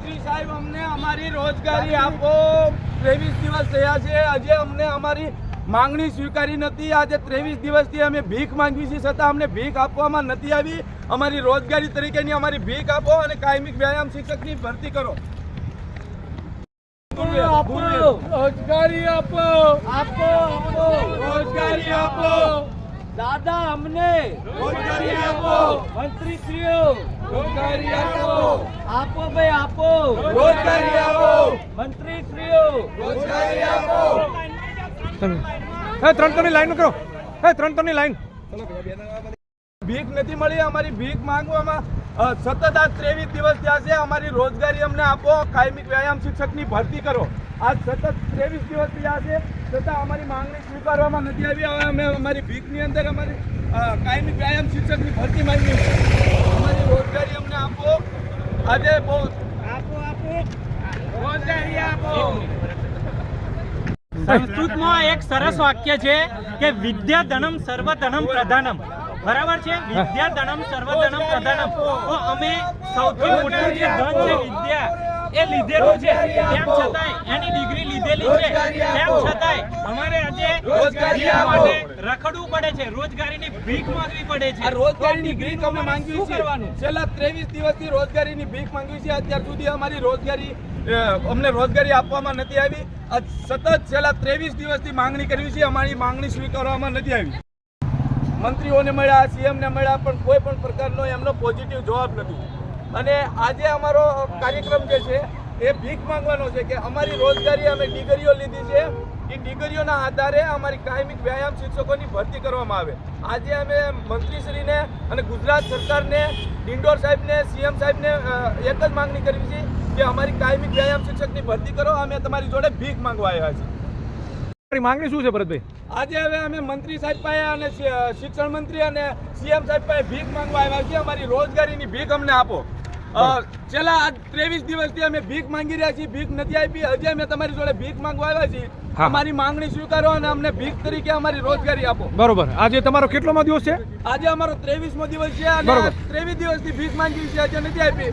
મંત્રી સાહેબ અમને અમારી રોજગારી આપો. ત્રેવીસ દિવસ થયા છે. આજે અમને અમારી માંગણી સ્વીકારી નથી. આજે ત્રેવીસ દિવસથી અમે ભીખ માંગવી છે છતાં અમને ભીખ આપવામાં નથી આવી. અમારી રોજગારી તરીકેની અમારી ભીખ આપો અને કાયમિક વ્યાયામ શિક્ષકની ભરતી કરો. રોજગારી આપો. આપો આપો રોજગારી આપો. દાદા અમને રોજગારી આપો. મંત્રીશ્રીઓ રોજગારી આપો. આપો ભાઈ આપો. રોજગારી આપો. મંત્રીશ્રીઓ. રોજગારી આપો. હે ત્રણ ત્રણની લાઈન કરો. હે ત્રણ ત્રણની લાઈન ભીખ નથી મળી અમારી ભીખ માંગવામાં સતત આ ત્રેવીસ દિવસ થયા છે. અમારી રોજગારી અમને આપો. કાયમિક વ્યાયામ શિક્ષકની ભરતી કરો. આ સતત ત્રેવીસ દિવસ થયા છે. છતાં અમારી માંગણી સ્વીકારવામાં નથી આવી. હવે અમે અમારી ભીખની અંદર અમારી કાયમિક વ્યાયામ શિક્ષકની ભરતી માંગી છે અમારી રોજગારી અમને આપો. આજે બહુ આપો આપો. રોજગારી આપો. સંસ્કૃતમાં એક સરસ વાક્ય છે કે વિદ્યા ધનમ સર્વધનમ પ્રધાનમ. બરાબર છે? વિદ્યા ધનમ સર્વધનમ પ્રધાનમ. તો અમે સૌથી મોટું જે ધન છે વિદ્યા. એ લીધેલું છે. તેમ છતાંય એની ડિગ્રી લીધેલી છે. તેમ છતાંય અમારે આજે રોજગારી માટે રખડવું પડે છે. રોજગારીની ભીખ માંગવી પડે છે. આ રોજગારીની ભીખ અમે માંગવી છે છેલ્લા ત્રેવીસ દિવસથી રોજગારીની ભીખ માંગવી છે અત્યાર સુધી અમારી રોજગારી અમને રોજગારી આપવામાં નથી આવી. સતત છેલ્લા ત્રેવીસ દિવસથી માંગણી કરવી છે અમારી માંગણી સ્વીકારવામાં નથી આવી. મંત્રીઓને મળ્યા સીએમને મળ્યા પણ કોઈ પણ પ્રકારનો એમનો પોઝિટિવ જવાબ નથી. અને આજે અમારો કાર્યક્રમ જે છે એ ભીખ માંગવાનો છે કે અમારી રોજગારી અમે ડિગ્રીઓ લીધી છે. એ ડિગ્રીઓના આધારે અમારી કાયમિક વ્યાયામ શિક્ષકોની ભરતી કરવામાં આવે. આજે અમે મંત્રીશ્રીને અને ગુજરાત સરકારને ડિંડોર સાહેબને સીએમ સાહેબને એક જ માંગણી કરવી છે કે અમારી કાયમિક વ્યાયામ શિક્ષકની ભરતી કરો. અમે તમારી જોડે ભીખ માંગવા આવ્યા છીએ. તમારી માંગણી શું છે ભરતભાઈ? આજે હવે અમે મંત્રી સાહેબ પાસે અને શિક્ષણ મંત્રી અને સીએમ સાહેબ પાસે ભીખ માંગવા આવ્યા છીએ. અમારી રોજગારીની ભીખ અમને આપો. છેલ્લા ત્રેવીસ દિવસથી અમે ભીખ માંગી રહ્યા છીએ ભીખ નથી આપી. હજી અમે તમારી જોડે ભીખ માંગવા આવ્યા છીએ. અમારી માંગણી સ્વીકારો અને અમને ભીખ તરીકે અમારી રોજગારી આપો. બરોબર. આજે તમારો કેટલોમો દિવસ છે? આજે અમારો ત્રેવીસમો દિવસ છે અને. ત્રેવીસ દિવસથી ભીખ માંગી છે આજે નથી આપી.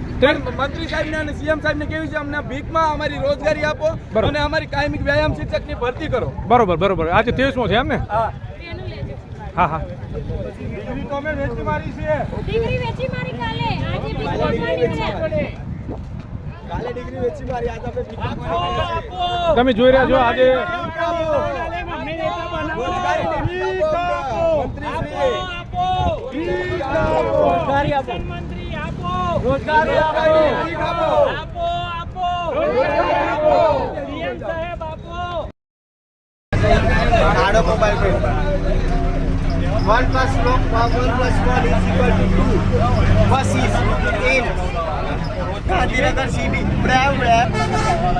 મંત્રી સાહેબને અને સીએમ સાહેબને કેવી છે અમને ભીખમાં અમારી રોજગારી આપો. અને અમારી કાયમિક વ્યાયામ શિક્ષકની ભરતી કરો. બરોબર બરોબર. આજે ત્રેવીસમો છે એમ ને? હા. હા હા. ડિગ્રી તો અમે વેચી મારી છે ડિગ્રી વેચી મારી કાલે. આજે ભીખ માંગવાની કાલે ડિગ્રી વેચી મારી આજે આપણે ભીખ માંગવા તમે જોઈ રહ્યા છો આજે રોજગારી આપો. મંત્રી આપો. રોજગારી આપો. આપો આપો રોજગારી આપો. સીએમ સાહેબ આપો mobile phone one plus one plus one is equal to two bus is in Gandhinagar CD brave brave